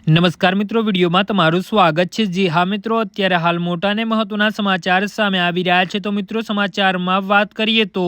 નમસ્કાર મિત્રો, વિડીયોમાં તમારું સ્વાગત છે. જી હા મિત્રો, અત્યારે હાલ મોટા અને મહત્વના સમાચાર સામે આવી રહ્યા છે. તો મિત્રો, સમાચારમાં વાત કરીએ તો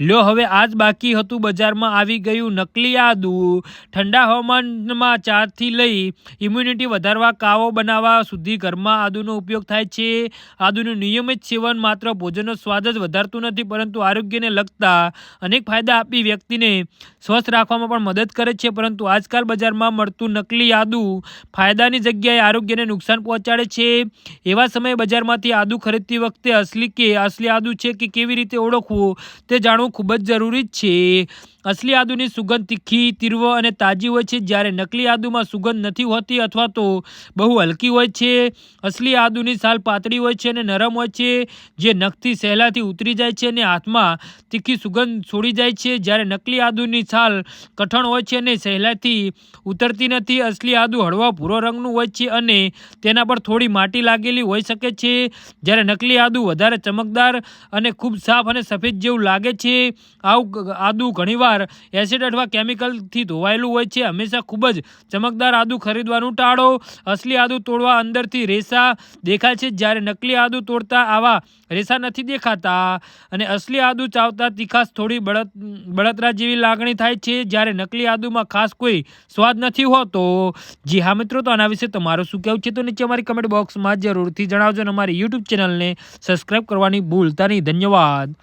લ્યો હવે આજ બાકી હતું બજારમાં આવી ગયું નકલી આદુ. ઠંડા હવામાનમાં ચાથી લઈ ઇમ્યુનિટી વધારવા, કાવો બનાવવા સુધી ઘરમાં આદુનો ઉપયોગ થાય છે. આદુનું નિયમિત સેવન માત્ર ભોજનનો સ્વાદ જ વધારતું નથી, પરંતુ આરોગ્યને લગતા અનેક ફાયદા આપી વ્યક્તિને સ્વસ્થ રાખવામાં પણ મદદ કરે છે. પરંતુ આજકાલ બજારમાં મળતું નકલી આદુ ફાયદાની જગ્યાએ આરોગ્યને નુકસાન પહોંચાડે છે. એવા સમયે બજારમાંથી આદુ ખરીદતી વખતે અસલી કે, અસલી આદુ છે કે કેવી રીતે ઓળખવું, તે જાણવું ખૂબ જ જરૂરી છે. અસલી આદુની સુગંધ તીખી, તીવ્ર અને તાજી હોય છે. જ્યારે નકલી આદુમાં સુગંધ નથી હોતી અથવા તો બહુ હલકી હોય છે, અસલી આદુની સાલ પાતળી હોય છે અને નરમ હોય છે, જે નખથી સહેલાથી ઉતરી જાય છે અને હાથમાં તીખી સુગંધ છોડી જાય છે. જ્યારે નકલી આદુની સાલ કઠણ હોય છે અને સહેલાથી ઉતરતી નથી, અસલી આદુ હળવા ભૂરો રંગનું હોય છે અને તેના પર થોડી માટી લાગેલી હોઈ શકે છે. જ્યારે નકલી આદુ વધારે ચમકદાર અને ખૂબ સાફ અને સફેદ જેવું લાગે છે, આવું આદુ ઘણીવાર એસિડ અથવા કેમિકલથી ધોવાયેલું હોય છે. હંમેશા ખૂબ જ ચમકદાર આદુ ખરીદવાનું ટાળો. અસલી આદુ તોડવા અંદરથી રેસા દેખાય છે. જ્યારે નકલી આદુ તોડતા આવા રેસા નથી દેખાતા. અને અસલી આદુ ચાવતા તીખાશ થોડી બળત, બળતરા જેવી લાગણી થાય છે. જ્યારે નકલી આદુમાં ખાસ કોઈ સ્વાદ નથી હોતો. જી હા મિત્રો, તો આના વિશે તમારું શું કહેવું છે? તો નીચે અમારી કમેન્ટ બોક્સમાં જરૂરથી જણાવજો અને અમારી યુટ્યુબ ચેનલને સબસ્ક્રાઈબ કરવાની ભૂલતા નહીં. ધન્યવાદ.